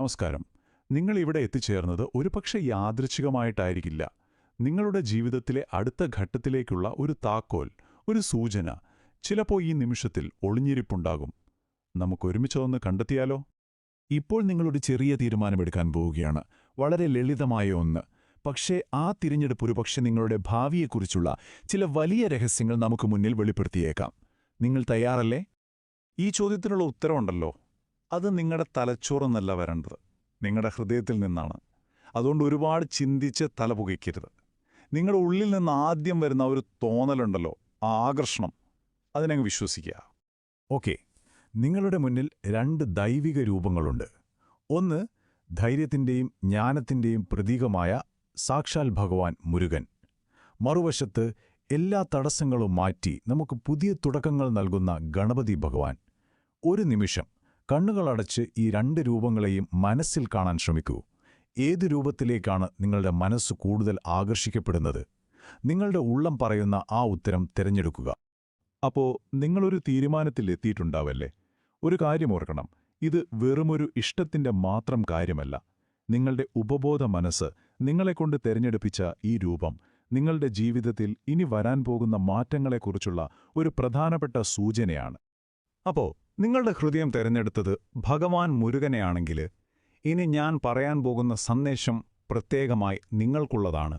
നമസ്കാരം. നിങ്ങൾ ഇവിടെ എത്തിച്ചേർന്നത് ഒരുപക്ഷെ യാദൃച്ഛികമായിട്ടായിരിക്കില്ല. നിങ്ങളുടെ ജീവിതത്തിലെ അടുത്ത ഘട്ടത്തിലേക്കുള്ള ഒരു താക്കോൽ ഒരു സൂചന ചിലപ്പോൾ ഈ നിമിഷത്തിൽ ഒളിഞ്ഞിരിപ്പുണ്ടാകും. നമുക്കൊരുമിച്ചതൊന്ന് കണ്ടെത്തിയാലോ? ഇപ്പോൾ നിങ്ങളൊരു ചെറിയ തീരുമാനമെടുക്കാൻ പോവുകയാണ്. വളരെ ലളിതമായ ഒന്ന്. പക്ഷേ ആ തിരഞ്ഞെടുപ്പ് ഒരുപക്ഷെ നിങ്ങളുടെ ഭാവിയെക്കുറിച്ചുള്ള ചില വലിയ രഹസ്യങ്ങൾ നമുക്ക് മുന്നിൽ വെളിപ്പെടുത്തിയേക്കാം. നിങ്ങൾ തയ്യാറല്ലേ? ഈ ചോദ്യത്തിനുള്ള ഉത്തരവുണ്ടല്ലോ അത് നിങ്ങളുടെ തലച്ചോറെന്നല്ല വരേണ്ടത്. നിങ്ങളുടെ ഹൃദയത്തിൽ നിന്നാണ്. അതുകൊണ്ട് ഒരുപാട് ചിന്തിച്ച് തല പുകയ്ക്കരുത്. നിങ്ങളുടെ ഉള്ളിൽ നിന്ന് ആദ്യം വരുന്ന ഒരു തോന്നലുണ്ടല്ലോ ആ ആകർഷണം അതിനങ്ങ് വിശ്വസിക്കുക. ഓക്കെ നിങ്ങളുടെ മുന്നിൽ രണ്ട് ദൈവിക രൂപങ്ങളുണ്ട്. ഒന്ന് ധൈര്യത്തിന്റെയും ജ്ഞാനത്തിന്റെയും പ്രതീകമായ സാക്ഷാൽ ഭഗവാൻ മുരുകൻ. മറുവശത്ത് എല്ലാ തടസ്സങ്ങളും മാറ്റി നമുക്ക് പുതിയ തുടക്കങ്ങൾ നൽകുന്ന ഗണപതി ഭഗവാൻ. ഒരു നിമിഷം. കണ്ണുകളടച്ച് ഈ രണ്ട് രൂപങ്ങളെയും മനസ്സിൽ കാണാൻ ശ്രമിക്കൂ. ഏത് രൂപത്തിലേക്കാണ് നിങ്ങളുടെ മനസ്സ് കൂടുതൽ ആകർഷിക്കപ്പെടുന്നത്? നിങ്ങളുടെ ഉള്ളം പറയുന്ന ആ ഉത്തരം തിരഞ്ഞെടുക്കുക. അപ്പോ നിങ്ങളൊരു തീരുമാനത്തിൽ എത്തിയിട്ടുണ്ടാവല്ലേ ഒരു കാര്യം ഓർക്കണം. ഇത് വെറുമൊരു ഇഷ്ടത്തിന്റെ മാത്രം കാര്യമല്ല. നിങ്ങളുടെ ഉപബോധ മനസ്സ് നിങ്ങളെക്കൊണ്ട് തിരഞ്ഞെടുപ്പിച്ച ഈ രൂപം നിങ്ങളുടെ ജീവിതത്തിൽ ഇനി വരാൻ പോകുന്ന മാറ്റങ്ങളെക്കുറിച്ചുള്ള ഒരു പ്രധാനപ്പെട്ട സൂചനയാണ്. അപ്പോ നിങ്ങളുടെ ഹൃദയം തിരഞ്ഞെടുത്തത് ഭഗവാൻ മുരുകനെയാണെങ്കിൽ ഇനി ഞാൻ പറയാൻ പോകുന്ന സന്ദേശം പ്രത്യേകമായി നിങ്ങൾക്കുള്ളതാണ്.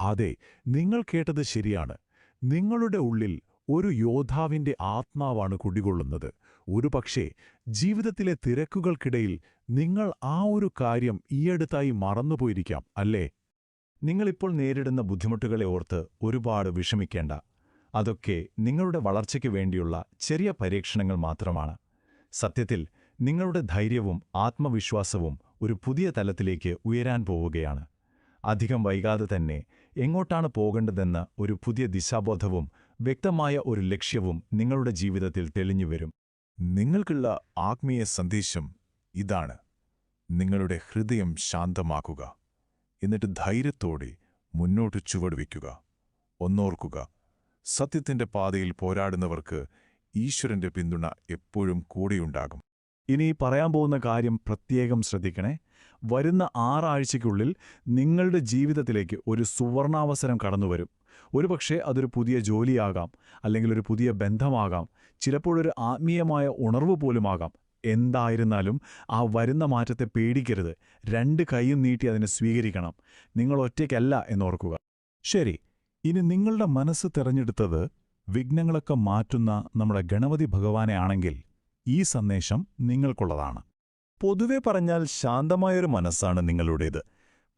അതെ നിങ്ങൾ കേട്ടത് ശരിയാണ്. നിങ്ങളുടെ ഉള്ളിൽ ഒരു യോദ്ധാവിന്റെ ആത്മാവാണ് കുടികൊള്ളുന്നത്. ഒരുപക്ഷേ ജീവിതത്തിലെ തിരക്കുകൾക്കിടയിൽ നിങ്ങൾ ആ ഒരു കാര്യം ഈയടുത്തായി മറന്നുപോയിരിക്കാം അല്ലേ? നിങ്ങളിപ്പോൾ നേരിടുന്ന ബുദ്ധിമുട്ടുകളെ ഓർത്ത് ഒരുപാട് വിഷമിക്കേണ്ട. അതൊക്കെ നിങ്ങളുടെ വളർച്ചയ്ക്ക് വേണ്ടിയുള്ള ചെറിയ പരീക്ഷണങ്ങൾ മാത്രമാണ്. സത്യത്തിൽ നിങ്ങളുടെ ധൈര്യവും ആത്മവിശ്വാസവും ഒരു പുതിയ തലത്തിലേക്ക് ഉയരാൻ പോവുകയാണ്. അധികം വൈകാതെ തന്നെ എങ്ങോട്ടാണ് പോകേണ്ടതെന്ന ഒരു പുതിയ ദിശാബോധവും വ്യക്തമായ ഒരു ലക്ഷ്യവും നിങ്ങളുടെ ജീവിതത്തിൽ തെളിഞ്ഞുവരും നിങ്ങൾക്കുള്ള ആത്മീയ സന്ദേശം ഇതാണ്. നിങ്ങളുടെ ഹൃദയം ശാന്തമാക്കുക. എന്നിട്ട് ധൈര്യത്തോടെ മുന്നോട്ട് ചുവടുവയ്ക്കുക ഒന്നോർക്കുക. സത്യത്തിന്റെ പാതയിൽ പോരാടുന്നവർക്ക് ഈശ്വരന്റെ പിന്തുണ എപ്പോഴും കൂടെയുണ്ടാകും. ഇനി പറയാൻ പോകുന്ന കാര്യം പ്രത്യേകം ശ്രദ്ധിക്കണേ. വരുന്ന ആറാഴ്ചയ്ക്കുള്ളിൽ നിങ്ങളുടെ ജീവിതത്തിലേക്ക് ഒരു സുവർണാവസരം കടന്നുവരും. ഒരുപക്ഷെ അതൊരു പുതിയ ജോലിയാകാം അല്ലെങ്കിൽ ഒരു പുതിയ ബന്ധമാകാം ചിലപ്പോഴൊരു ആത്മീയമായ ഉണർവ് പോലുമാകാം. എന്തായിരുന്നാലും ആ വരുന്ന മാറ്റത്തെ പേടിക്കരുത്. രണ്ട് കൈയും നീട്ടി അതിനെ സ്വീകരിക്കണം. നിങ്ങൾ ഒറ്റയ്ക്കല്ല എന്നോർക്കുക. ശരി ഇനി നിങ്ങളുടെ മനസ്സ് തിരഞ്ഞെടുത്തത് വിഘ്നങ്ങളൊക്കെ മാറ്റുന്ന നമ്മുടെ ഗണപതി ഭഗവാനെ ആണെങ്കിൽ ഈ സന്ദേശം നിങ്ങൾക്കുള്ളതാണ്. പൊതുവെ പറഞ്ഞാൽ ശാന്തമായൊരു മനസ്സാണ് നിങ്ങളുടേത്.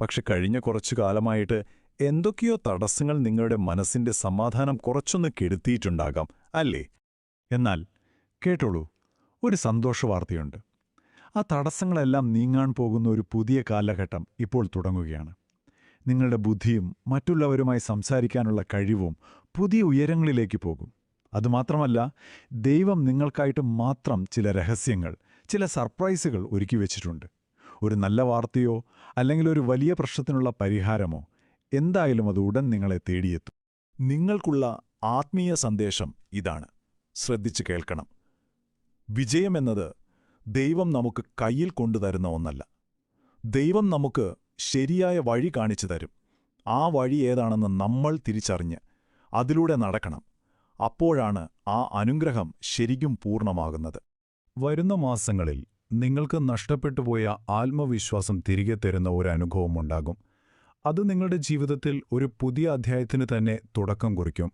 പക്ഷെ കഴിഞ്ഞ കുറച്ചു കാലമായിട്ട് എന്തൊക്കെയോ തടസ്സങ്ങൾ നിങ്ങളുടെ മനസ്സിന്റെ സമാധാനം കുറച്ചൊന്ന് കെടുത്തിയിട്ടുണ്ടാകാം അല്ലേ? എന്നാൽ കേട്ടോളൂ ഒരു സന്തോഷവാർത്തയുണ്ട്. ആ തടസ്സങ്ങളെല്ലാം നീങ്ങാൻ പോകുന്ന ഒരു പുതിയ കാലഘട്ടം ഇപ്പോൾ തുടങ്ങുകയാണ്. നിങ്ങളുടെ ബുദ്ധിയും മറ്റുള്ളവരുമായി സംസാരിക്കാനുള്ള കഴിവും പുതിയ ഉയരങ്ങളിലേക്ക് പോകും. അതുമാത്രമല്ല ദൈവം നിങ്ങൾക്കായിട്ട് മാത്രം ചില രഹസ്യങ്ങൾ ചില സർപ്രൈസുകൾ ഒരുക്കി വെച്ചിട്ടുണ്ട്. ഒരു നല്ല വാർത്തയോ അല്ലെങ്കിൽ ഒരു വലിയ പ്രശ്നത്തിനുള്ള പരിഹാരമോ എന്തായാലും അത് ഉടൻ നിങ്ങളെ തേടിയെത്തും. നിങ്ങൾക്കുള്ള ആത്മീയ സന്ദേശം ഇതാണ്. ശ്രദ്ധിച്ചു കേൾക്കണം. വിജയമെന്നത് ദൈവം നമുക്ക് കയ്യിൽ കൊണ്ടുതരുന്ന ഒന്നല്ല. ദൈവം നമുക്ക് ശരിയായ വഴി കാണിച്ചു തരും. ആ വഴി ഏതാണെന്ന് നമ്മൾ തിരിച്ചറിഞ്ഞ് അതിലൂടെ നടക്കണം. അപ്പോഴാണ് ആ അനുഗ്രഹം ശരിക്കും പൂർണമാകുന്നത്. വരുന്ന മാസങ്ങളിൽ നിങ്ങൾക്ക് നഷ്ടപ്പെട്ടുപോയ ആത്മവിശ്വാസം തിരികെ തരുന്ന ഒരു അനുഭവമുണ്ടാകും അത് നിങ്ങളുടെ ജീവിതത്തിൽ ഒരു പുതിയ അധ്യായത്തിന് തന്നെ തുടക്കം കുറിക്കും.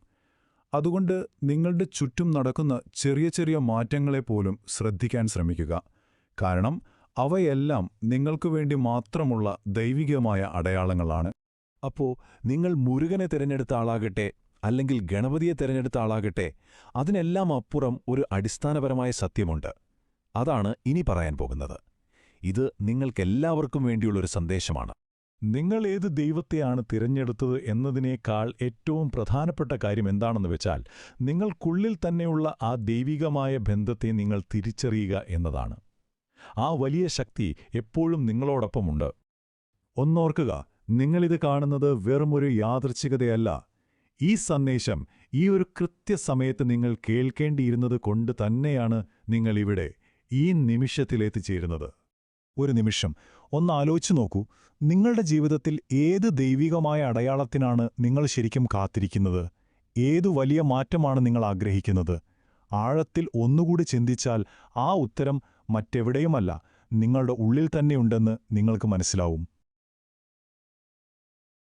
അതുകൊണ്ട് നിങ്ങളുടെ ചുറ്റും നടക്കുന്ന ചെറിയ ചെറിയ മാറ്റങ്ങളെപ്പോലും ശ്രദ്ധിക്കാൻ ശ്രമിക്കുക. കാരണം അവയെല്ലാം നിങ്ങൾക്കു വേണ്ടി മാത്രമുള്ള ദൈവികമായ അടയാളങ്ങളാണ്. അപ്പോ നിങ്ങൾ മുരുകനെ തിരഞ്ഞെടുത്ത ആളാകട്ടെ അല്ലെങ്കിൽ ഗണപതിയെ തിരഞ്ഞെടുത്ത ആളാകട്ടെ അതിനെല്ലാം അപ്പുറം ഒരു അടിസ്ഥാനപരമായ സത്യമുണ്ട്. അതാണ് ഇനി പറയാൻ പോകുന്നത്. ഇത് നിങ്ങൾക്കെല്ലാവർക്കും വേണ്ടിയുള്ളൊരു സന്ദേശമാണ്. നിങ്ങൾ ഏത് ദൈവത്തെയാണ് തിരഞ്ഞെടുത്തത് എന്നതിനേക്കാൾ ഏറ്റവും പ്രധാനപ്പെട്ട കാര്യം എന്താണെന്ന് വെച്ചാൽ നിങ്ങൾക്കുള്ളിൽ തന്നെയുള്ള ആ ദൈവികമായ ബന്ധത്തെ നിങ്ങൾ തിരിച്ചറിയുക എന്നതാണ്. ആ വലിയ ശക്തി എപ്പോഴും നിങ്ങളോടൊപ്പമുണ്ട്. ഒന്നോർക്കുക നിങ്ങളിത് കാണുന്നത് വെറുമൊരു യാദൃച്ഛികതയല്ല. ഈ സന്ദേശം ഈ ഒരു കൃത്യസമയത്ത് നിങ്ങൾ കേൾക്കേണ്ടിയിരുന്നത് കൊണ്ട് തന്നെയാണ് നിങ്ങളിവിടെ ഈ നിമിഷത്തിലെത്തിച്ചേരുന്നത് ഒരു നിമിഷം ഒന്ന് ആലോചിച്ചു നോക്കൂ. നിങ്ങളുടെ ജീവിതത്തിൽ ഏത് ദൈവികമായ അടയാളത്തിനാണ് നിങ്ങൾ ശരിക്കും കാത്തിരിക്കുന്നത്? ഏതു വലിയ മാറ്റമാണ് നിങ്ങൾ ആഗ്രഹിക്കുന്നത്? ആഴത്തിൽ ഒന്നുകൂടി ചിന്തിച്ചാൽ ആ ഉത്തരം മറ്റെവിടെയുമല്ല നിങ്ങളുടെ ഉള്ളിൽ തന്നെയുണ്ടെന്ന് നിങ്ങൾക്ക് മനസ്സിലാവും.